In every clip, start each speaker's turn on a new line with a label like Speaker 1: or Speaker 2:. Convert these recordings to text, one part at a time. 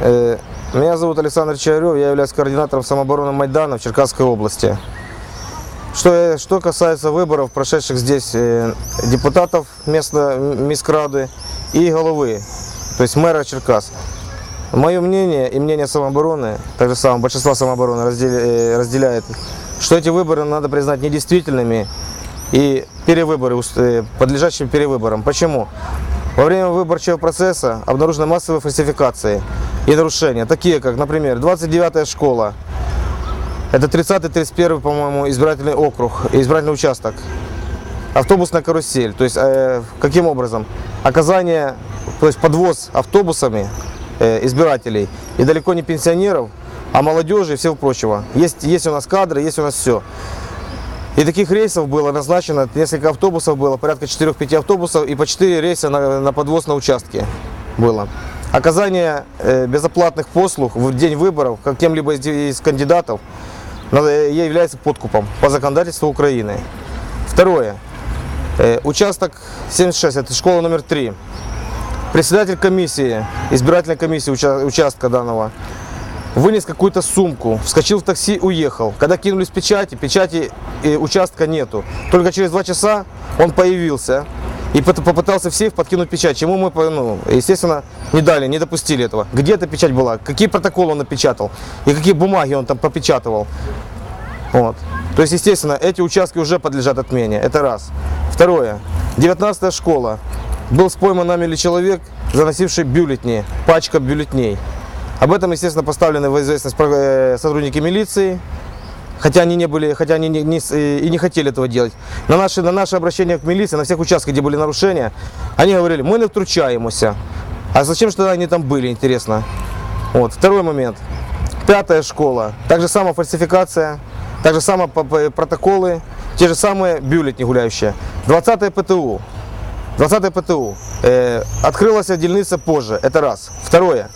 Speaker 1: Э, Меня зовут Александр Чайрев, я являюсь координатором самообороны Майдана в Черкасской области. Что, э, что касается выборов, прошедших здесь э, депутатов местно Мискрады и головы, то есть мэра Черкас. Мое мнение и мнение самообороны, так же самое большинство самообороны разделя- разделяет, что эти выборы надо признать недействительными и перевыборы, подлежащими перевыборам. Почему? Во время выборчего процесса обнаружены массовые фальсификации и нарушения, такие как, например, 29-я школа, это 30-31, по-моему, избирательный округ, избирательный участок, автобусная карусель. То есть, э, каким образом? Оказание, то есть подвоз автобусами э, избирателей, и далеко не пенсионеров, а молодежи и всего прочего. Есть, есть у нас кадры, есть у нас все. И таких рейсов было назначено, несколько автобусов было, порядка 4-5 автобусов, и по 4 рейса на, на подвоз на участке было. Оказание э, безоплатных послуг в день выборов как кем-либо из, кандидатов э, является подкупом по законодательству Украины. Второе. Э, участок 76, это школа номер 3. Председатель комиссии, избирательной комиссии уча- участка данного, вынес какую-то сумку, вскочил в такси, уехал. Когда кинулись печати, печати участка нету. Только через два часа он появился и попытался в сейф подкинуть печать, чему мы, ну, естественно, не дали, не допустили этого. Где эта печать была, какие протоколы он напечатал и какие бумаги он там попечатывал. Вот. То есть, естественно, эти участки уже подлежат отмене. Это раз. Второе. 19 школа. Был спойман нами ли человек, заносивший бюллетни, пачка бюллетней. Об этом, естественно, поставлены в известность э, сотрудники милиции, хотя они не были, хотя они не, не э, и не хотели этого делать. На наши, на наше обращение к милиции, на всех участках, где были нарушения, они говорили, мы не втручаемся. А зачем тогда они там были, интересно? Вот. Второй момент. Пятая школа. Так же самая фальсификация, так же по- протоколы, те же самые бюллетни гуляющие. 20 ПТУ. 20 ПТУ. Э, открылась дельница позже. Это раз. Второе.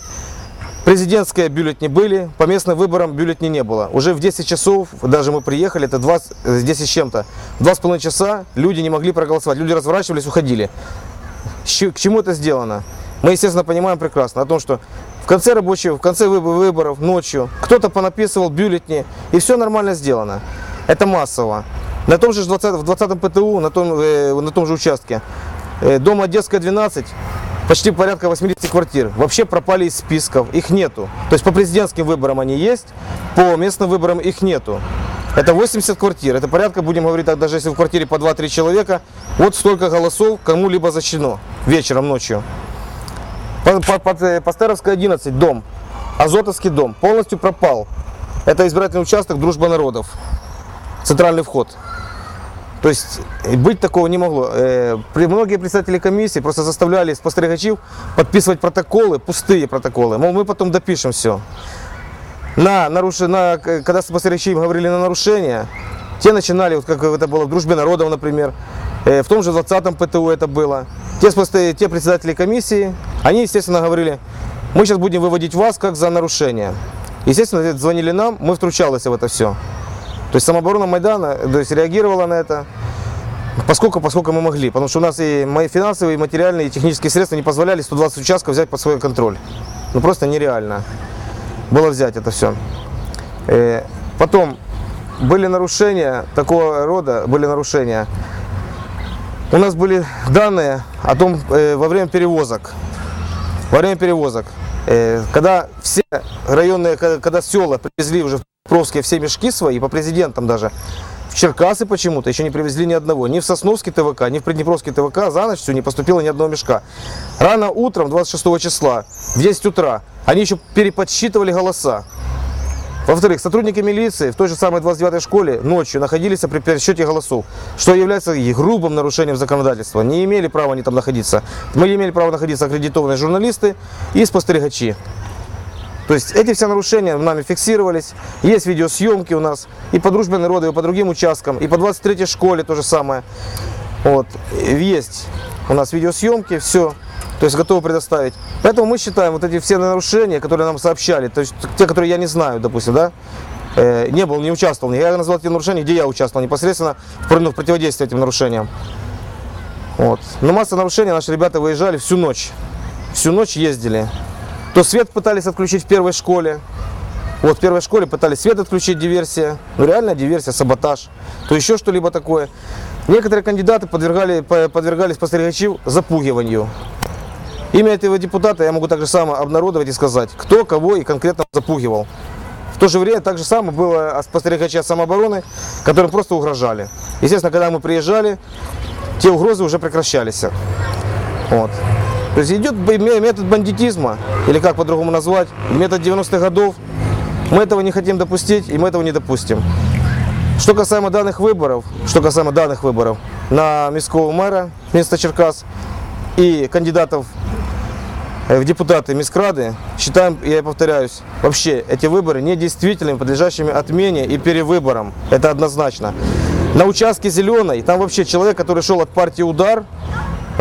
Speaker 1: Президентские бюллетни были, по местным выборам бюллетней не было. Уже в 10 часов, даже мы приехали, это 20, э, 10 с чем-то, два с половиной часа люди не могли проголосовать. Люди разворачивались, уходили. К чему это сделано? Мы, естественно, понимаем прекрасно о том, что в конце рабочего, в конце выбо- выборов, ночью, кто-то понаписывал бюллетни, и все нормально сделано. Это массово. На том же 20, в 20 ПТУ, на том, э, на том же участке, э, дом Одесская 12, почти порядка 80 квартир, вообще пропали из списков, их нету. То есть по президентским выборам они есть, по местным выборам их нету. Это 80 квартир, это порядка, будем говорить, так, даже если в квартире по 2-3 человека, вот столько голосов кому-либо защищено вечером, ночью. Э, Пастеровская 11, дом, Азотовский дом, полностью пропал. Это избирательный участок Дружба народов, центральный вход. То есть э, быть такого не могло. Э, Многие представители комиссии просто заставляли спостерегачів подписывать протоколы, пустые протоколы. Мол, мы потом допишем все. На, наруш... на, когда спостерегачи им говорили на нарушение, те начинали, вот как это было в Дружбе народов, например, э, в том же 20-м ПТУ это было. Те, спосте- те председатели комиссии, они, естественно, говорили, мы сейчас будем выводить вас как за нарушение. Естественно, звонили нам, мы втручалось в это все. То есть самооборона Майдана то есть, реагировала на это, поскольку, поскольку мы могли. Потому что у нас и мои финансовые, и материальные, и технические средства не позволяли 120 участков взять под свой контроль. Ну просто нереально было взять это все. Потом были нарушения такого рода, были нарушения. У нас были данные о том, э, во время перевозок, во время перевозок, э, когда все районные, когда села привезли уже в Покровские все мешки свои, по президентам даже, в Черкасы почему-то еще не привезли ни одного. Ни в Сосновский ТВК, ни в Приднепровский ТВК за ночь все не поступило ни одного мешка. Рано утром, 26 числа, в 10 утра, они еще переподсчитывали голоса. Во-вторых, сотрудники милиции в той же самой 29-й школе ночью находились при пересчете голосов, что является грубым нарушением законодательства. Не имели права они там находиться. Мы имели право находиться аккредитованные журналисты и спостерегачи. То есть эти все нарушения нами фиксировались. Есть видеосъемки у нас и по дружбе народа, и по другим участкам, и по 23-й школе то же самое. Вот. Есть у нас видеосъемки, все. То есть готовы предоставить. Поэтому мы считаем вот эти все нарушения, которые нам сообщали, то есть те, которые я не знаю, допустим, да, э, не был, не участвовал. Я назвал те нарушения, где я участвовал непосредственно в, ну, в противодействии этим нарушениям. Вот. Но масса нарушений, наши ребята выезжали всю ночь. Всю ночь ездили. То свет пытались отключить в первой школе. Вот в первой школе пытались свет отключить, диверсия. Ну реальная диверсия, саботаж. То еще что-либо такое. Некоторые кандидаты подвергали, по- подвергались спостерегачів запугиванию. Имя этого депутата я могу также само обнародовать и сказать, кто кого и конкретно запугивал. В то же время так же самое было от спостерегача самообороны, которым просто угрожали. Естественно, когда мы приезжали, те угрозы уже прекращались. Вот. То есть идет метод бандитизма, или как по-другому назвать, метод 90-х годов. Мы этого не хотим допустить, и мы этого не допустим. Что касаемо данных выборов, что касаемо данных выборов на міського мэра места Черкас и кандидатов э, в депутаты Мискрады, считаем, я повторяюсь, вообще эти выборы недействительными, подлежащими отмене и перевыборам. Это однозначно. На участке Зеленой, там вообще человек, который шел от партии «Удар»,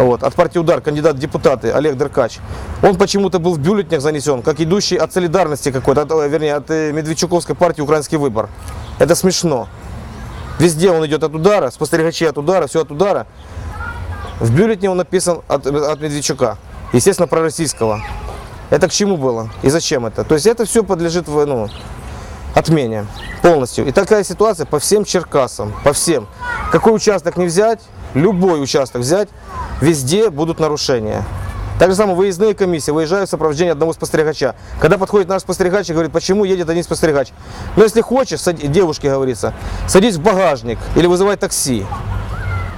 Speaker 1: вот, от партии «Удар», кандидат в депутаты Олег Деркач, он почему-то был в бюллетнях занесен, как идущий от солидарности какой-то, от, э, вернее, от э, Медведчуковской партии «Украинский выбор». Это смешно. Везде он идет от удара, спостерегачи от удара, все от удара. В бюллетне он написан от, от Медведчука, естественно, пророссийского. Это к чему было и зачем это? То есть это все подлежит ну, отмене полностью. И такая ситуация по всем Черкасам, по всем. Какой участок не взять, любой участок взять, везде будут нарушения. Так же самое выездные комиссии выезжают в сопровождении одного спостерегача. Когда подходит наш спостерегач и говорит, почему едет один спостерегач. Но если хочешь, сади- девушке говорится, садись в багажник или вызывай такси.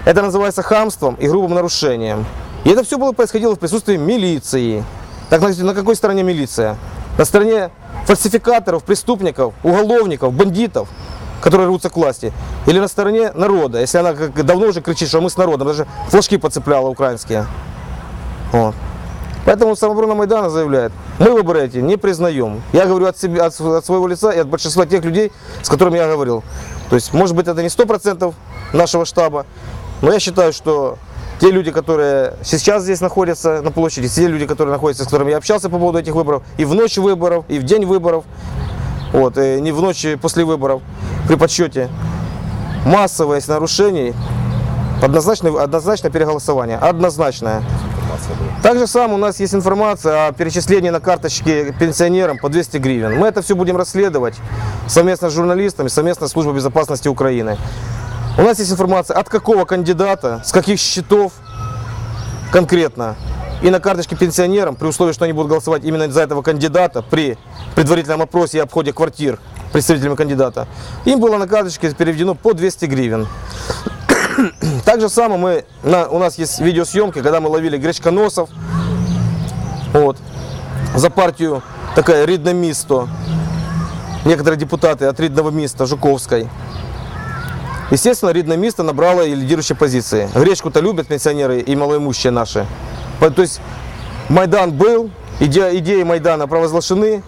Speaker 1: Это называется хамством и грубым нарушением. И это все было происходило в присутствии милиции. Так на, на какой стороне милиция? На стороне фальсификаторов, преступников, уголовников, бандитов, которые рвутся к власти. Или на стороне народа, если она как давно уже кричит, что мы с народом, даже флажки подцепляла украинские. Вот. Поэтому самооборона Майдана заявляет, мы выборы эти не признаем. Я говорю от, себя, от, от своего лица и от большинства тех людей, с которыми я говорил. То есть, может быть, это не 100% нашего штаба, но я считаю, что те люди, которые сейчас здесь находятся на площади, те люди, которые находятся, с которыми я общался по поводу этих выборов, и в ночь выборов, и в день выборов, вот, и не в ночь после выборов, при подсчете, массовое из нарушений, однозначно, однозначно переголосование, однозначное. Так же самое у нас есть информация о перечислении на карточки пенсионерам по 200 гривен. Мы это все будем расследовать совместно с журналистами, совместно с Службой безопасности Украины. У нас есть информация, от какого кандидата, с каких счетов конкретно. И на карточке пенсионерам, при условии, что они будут голосовать именно за этого кандидата при предварительном опросе и обходе квартир представителями кандидата, им было на карточке переведено по 200 гривен. Так же самое мы, на, у нас есть видеосъемки, когда мы ловили гречконосов вот, за партию такая Ридне місто. Некоторые депутаты от Ридного места Жуковской. Естественно, Ридное место набрало и лидирующие позиции. Гречку-то любят пенсионеры и малоимущие наши. То есть Майдан был, иде- идеи Майдана провозглашены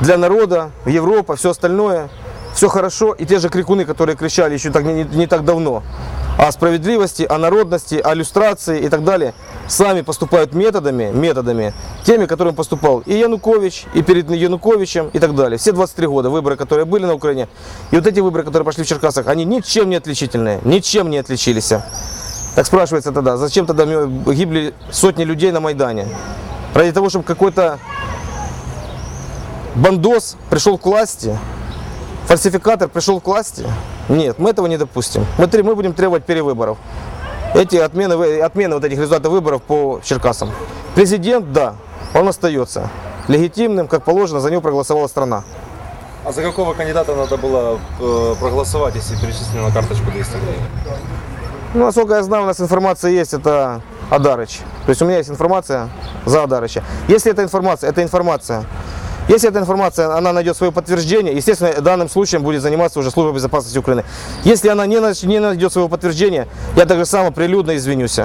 Speaker 1: для народа, Европа, все остальное. Все хорошо. И те же крикуны, которые кричали еще так, не, не- так давно о справедливости, о народности, о иллюстрации и так далее, сами поступают методами, методами, теми, которым поступал и Янукович, и перед Януковичем и так далее. Все 23 года выборы, которые были на Украине, и вот эти выборы, которые пошли в Черкасах, они ничем не отличительные, ничем не отличились. Так спрашивается тогда, зачем тогда гибли сотни людей на Майдане? Ради того, чтобы какой-то бандос пришел к власти, фальсификатор пришел к власти? Нет, мы этого не допустим. Мы, мы будем требовать перевыборов. Эти отмены, отмены вот этих результатов выборов по Черкасам. Президент, да, он остается легитимным, как положено, за него проголосовала страна.
Speaker 2: А за какого кандидата надо было э, проголосовать, если перечислили на карточку 200 гривен?
Speaker 1: Ну, насколько я знаю, у нас информация есть, это Адарыч. То есть у меня есть информация за Адарыча. Если эта информация, это информация. Если эта информация, она найдет свое подтверждение, естественно, данным случаем будет заниматься уже Служба безопасности Украины. Если она не, найдет своего подтверждения, я так же само прилюдно извинюсь